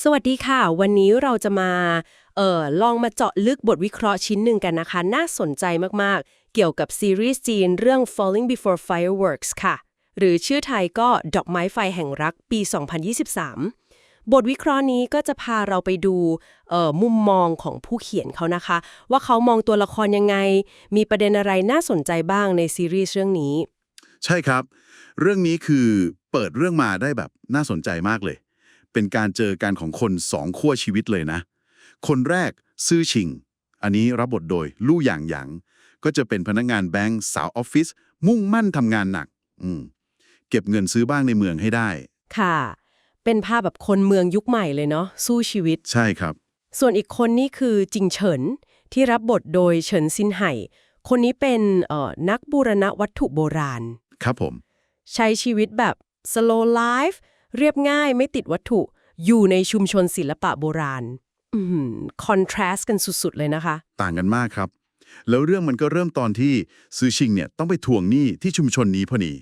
สวัสดีค่ะ วันนี้เราจะมาเอ่อลองมาเจาะลึกบทวิเคราะห์ชิ้นหนึ่งกันนะคะ น่าสนใจมากๆ เกี่ยวกับซีรีส์จีนเรื่อง Falling Before Fireworks ค่ะ หรือชื่อไทยก็ดอกไม้ไฟแห่งรักปี 2023 บทวิเคราะห์นี้ก็จะพาเราไปดูเออมุมมองของผู้เขียนเขานะคะ ว่าเขามองตัวละครยังไง มีประเด็นอะไรน่าสนใจบ้างในซีรีส์เรื่องนี้ ใช่ครับ เรื่องนี้คือเปิดเรื่องมาได้แบบน่าสนใจมากเลย เป็นการเจอกันของคนสองขั้วชีวิตเลยนะ คนแรกซื่อชิง อันนี้รับบทโดยลู่หยางหยางก็จะเป็นพนักงานแบงก์สาวออฟฟิศมุ่งมั่นทำงานหนัก อืมเก็บเงินซื้อบ้างในเมืองให้ได้ ค่ะ เป็นภาพแบบคนเมืองยุคใหม่เลยเนาะสู้ชีวิต ใช่ครับ ส่วนอีกคนนี่คือจิงเฉิน ที่รับบทโดยเฉินซินไห่ คนนี้เป็นเอ่อนักบูรณะวัตถุโบราณ ครับผม ใช้ชีวิตแบบ slow life เรียบง่ายไม่ติดวัตถุ อยู่ในชุมชนศิลปะโบราณอืมคอนทราสต์กันสุด ๆ เลยนะคะ ต่างกันมากครับ แล้วเรื่องมันก็เริ่มตอนที่ซื่อชิงเนี่ยต้องไปทวงหนี้ที่ชุมชนนี้พอดี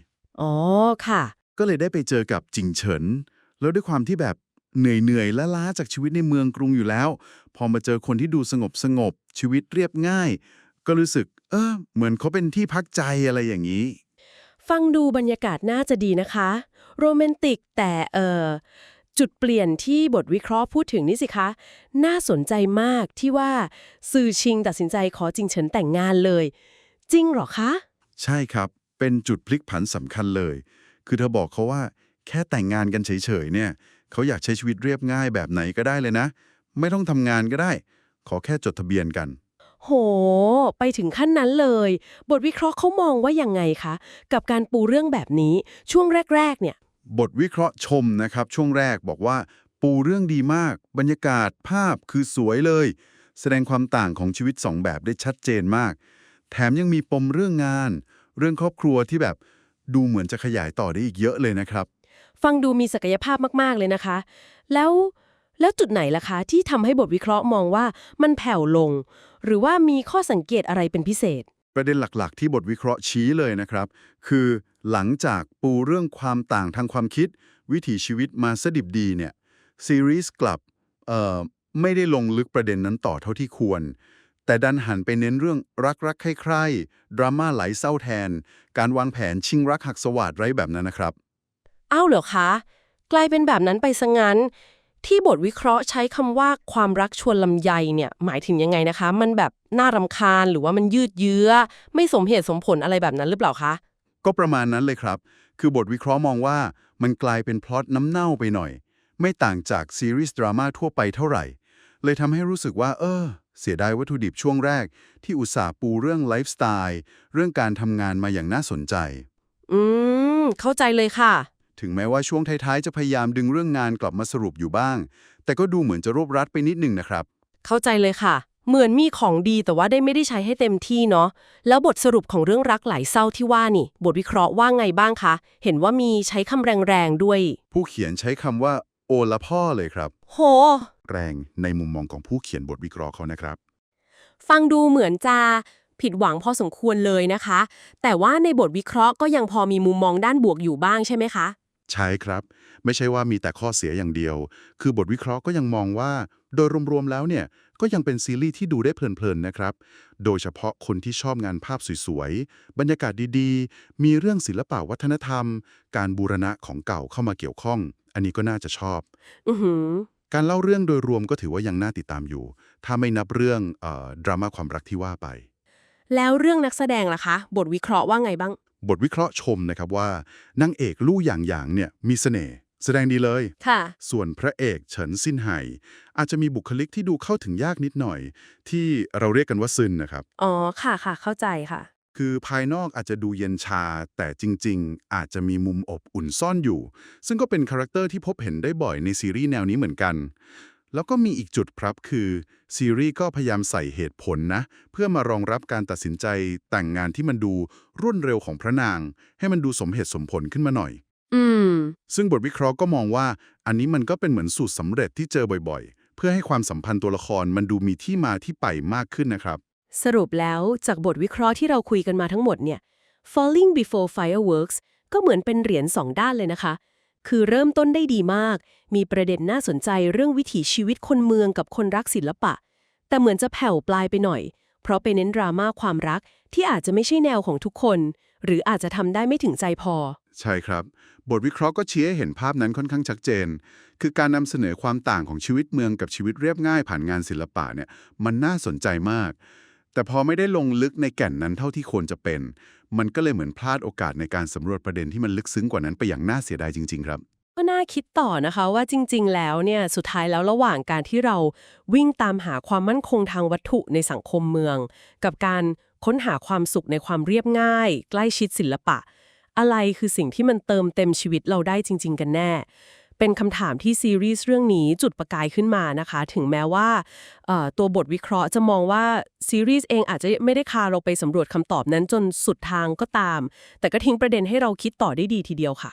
อ๋อค่ะ ก็เลยได้ไปเจอกับจิงเฉิน แล้วด้วยความที่แบบเหนื่อยเหนื่อยๆล้าๆจากชีวิตในเมืองกรุงอยู่แล้ว พอมาเจอคนที่ดูสงบสงบๆชีวิตเรียบง่าย ก็รู้สึก เออเหมือนเขาเป็นที่พักใจอะไรอย่างนี้ ฟังดูบรรยากาศน่าจะดีนะคะ โรแมนติกแต่เออจุดเปลี่ยนที่บทวิเคราะห์พูดถึงนี่สิคะ น่าสนใจมากที่ว่าซื่อชิงตัดสินใจขอจิงเฉินแต่งงานเลย จริงหรอคะ ใช่ครับเป็นจุดพลิกผันสำคัญเลย คือเธอบอกเขาว่าแค่แต่งงานกันเฉยๆเนี่ยเขาอยากใช้ชีวิตเรียบง่ายแบบไหนก็ได้เลยนะ ไม่ต้องทำงานก็ได้ ขอแค่จดทะเบียนกัน โห ไปถึงขั้นนั้นเลย บทวิเคราะห์เขามองว่ายังไงคะ กับการปูเรื่องแบบนี้ช่วงแรก ๆ เนี่ย บทวิเคราะห์ชมนะครับ ช่วงแรกบอกว่า ปูเรื่องดีมาก บรรยากาศภาพคือสวยเลย แสดงความต่างของชีวิตสองแบบได้ชัดเจนมาก แถมยังมีปมเรื่องงาน เรื่องครอบครัวที่แบบดูเหมือนจะขยายต่อได้อีกเยอะเลยนะครับ ฟังดูมีศักยภาพมากๆเลยนะคะ แล้ว แล้วจุดไหนล่ะคะ ที่ทำให้บทวิเคราะห์มองว่ามันแผ่วลง หรือว่ามีข้อสังเกตอะไรเป็นพิเศษ ประเด็นหลักๆ ที่บทวิเคราะห์ชี้เลยนะครับ คือหลังจากปูเรื่องความต่างทางความคิด วิถีชีวิตมาสดิบดีเนี่ยซีรีส์กลับเอ่อไม่ได้ลงลึกประเด็นนั้นต่อเท่าที่ควร แต่ดันหันไปเน้นเรื่องรักรักใคร่ๆดราม่าไหลเศร้าแทน การวางแผนชิงรักหักสวัสดไร้แบบนั้นนะครับ อ้าวเหรอคะ กลายเป็นแบบนั้นไปซะงั้น ที่บทวิเคราะห์ใช้คำว่าความรักชวนลำไยเนี่ยหมายถึงยังไงนะคะ มันแบบน่ารำคาญหรือว่ามันยืดเยื้อ ไม่สมเหตุสมผลอะไรแบบนั้นหรือเปล่าคะ ก็ประมาณนั้นเลยครับ คือบทวิเคราะห์มองว่ามันกลายเป็นพล็อตน้ำเน่าไปหน่อย ไม่ต่างจากซีรีส์ดราม่าทั่วไปเท่าไหร่ เลยทำให้รู้สึกว่า เออ เสียดายวัตถุดิบช่วงแรก ที่อุตส่าห์ปูเรื่องไลฟ์สไตล์เรื่องการทำงานมาอย่างน่าสนใจ อืมเข้าใจเลยค่ะ ถึงแม้ว่าช่วงท้ายๆ จะพยายามดึงเรื่องงานกลับมาสรุปอยู่บ้าง แต่ก็ดูเหมือนจะรวบรัดไปนิดนึงนะครับ เข้าใจเลยค่ะ เหมือนมีของดีแต่ว่าได้ไม่ได้ใช้ให้เต็มที่เนาะ แล้วบทสรุปของเรื่องรักไหลเศร้าที่ว่านี่ บทวิเคราะห์ว่าไงบ้างคะ เห็นว่ามีใช้คำแรงๆด้วย ผู้เขียนใช้คำว่า โอละพ่อเลยครับ โห แรงในมุมมองของผู้เขียนบทวิเคราะห์เขานะครับ ฟังดูเหมือนจะผิดหวังพอสมควรเลยนะคะ แต่ว่าในบทวิเคราะห์ก็ยังพอมีมุมมองด้านบวกอยู่บ้างใช่ไหมคะ ใช่ครับ ไม่ใช่ว่ามีแต่ข้อเสียอย่างเดียว คือบทวิเคราะห์ก็ยังมองว่า โดยรวมๆแล้วเนี่ย ก็ยังเป็นซีรีส์ที่ดูได้เพลินๆนะครับ โดยเฉพาะคนที่ชอบงานภาพสวยๆ บรรยากาศดีๆ มีเรื่องศิลปะวัฒนธรรม การบูรณะของเก่าเข้ามาเกี่ยวข้อง อันนี้ก็น่าจะชอบอือหือการเล่าเรื่องโดยรวมก็ถือว่ายังน่าติดตามอยู่ ถ้าไม่นับเรื่องเอ่อดราม่าความรักที่ว่าไป แล้วเรื่องนักแสดงล่ะคะ บทวิเคราะห์ว่าไงบ้าง บทวิเคราะห์ชมนะครับว่านางเอกลู่อย่างอย่างเนี่ยมีเสน่ห์แสดงดีเลย ค่ะ ส่วนพระเอกเฉินซินไห่อาจจะมีบุคลิกที่ดูเข้าถึงยากนิดหน่อย ที่เราเรียกกันว่าซึนนะครับ อ๋อ ค่ะค่ะ เข้าใจค่ะ คือภายนอกอาจจะดูเย็นชา แต่จริง ๆ อาจจะมีมุมอบอุ่นซ่อนอยู่ ซึ่งก็เป็นคาแรคเตอร์ที่พบเห็นได้บ่อยในซีรีส์แนวนี้เหมือนกัน แล้วก็มีอีกจุดครับคือ ซีรีส์ก็พยายามใส่เหตุผลนะ เพื่อมารองรับการตัดสินใจแต่งงานที่มันดูรวดเร็วของพระนาง ให้มันดูสมเหตุสมผลขึ้นมาหน่อย อืม ซึ่งบทวิเคราะห์ก็มองว่า อันนี้มันก็เป็นเหมือนสูตรสำเร็จที่เจอบ่อยๆ เพื่อให้ความสัมพันธ์ตัวละครมันดูมีที่มาที่ไปมากขึ้นนะครับ สรุปแล้วจากบทวิเคราะห์ที่เราคุยกันมาทั้งหมดเนี่ย Falling Before Fireworks ก็เหมือนเป็นเหรียญสองด้านเลยนะคะ คือเริ่มต้นได้ดีมาก มีประเด็นน่าสนใจเรื่องวิถีชีวิตคนเมืองกับคนรักศิลปะ แต่เหมือนจะแผ่วปลายไปหน่อย เพราะไปเน้นดราม่าความรักที่อาจจะไม่ใช่แนวของทุกคน หรืออาจจะทำได้ไม่ถึงใจพอ ใช่ครับ บทวิเคราะห์ก็ชี้ให้เห็นภาพนั้นค่อนข้างชัดเจน คือการนำเสนอความต่างของชีวิตเมืองกับชีวิตเรียบง่ายผ่านงานศิลปะเนี่ย มันน่าสนใจมาก แต่พอไม่ได้ลงลึกในแก่นนั้นเท่าที่ควรจะเป็น มันก็เลยเหมือนพลาดโอกาสในการสำรวจประเด็นที่มันลึกซึ้งกว่านั้นไปอย่างน่าเสียดายจริง ๆ ครับ ก็น่าคิดต่อนะคะว่าจริง ๆ แล้วเนี่ยสุดท้ายแล้วระหว่างการที่เราวิ่งตามหาความมั่นคงทางวัตถุในสังคมเมือง กับการค้นหาความสุขในความเรียบง่าย ใกล้ชิดศิลปะ อะไรคือสิ่งที่มันเติมเต็มชีวิตเราได้จริง ๆ กันแน่ เป็นคำถามที่ซีรีส์เรื่องนี้จุดประกายขึ้นมานะคะ ถึงแม้ว่าตัวบทวิเคราะห์จะมองว่าซีรีส์เองอาจจะไม่ได้พาเราไปสำรวจคำตอบนั้นจนสุดทางก็ตาม แต่ก็ทิ้งประเด็นให้เราคิดต่อได้ดีทีเดียวค่ะ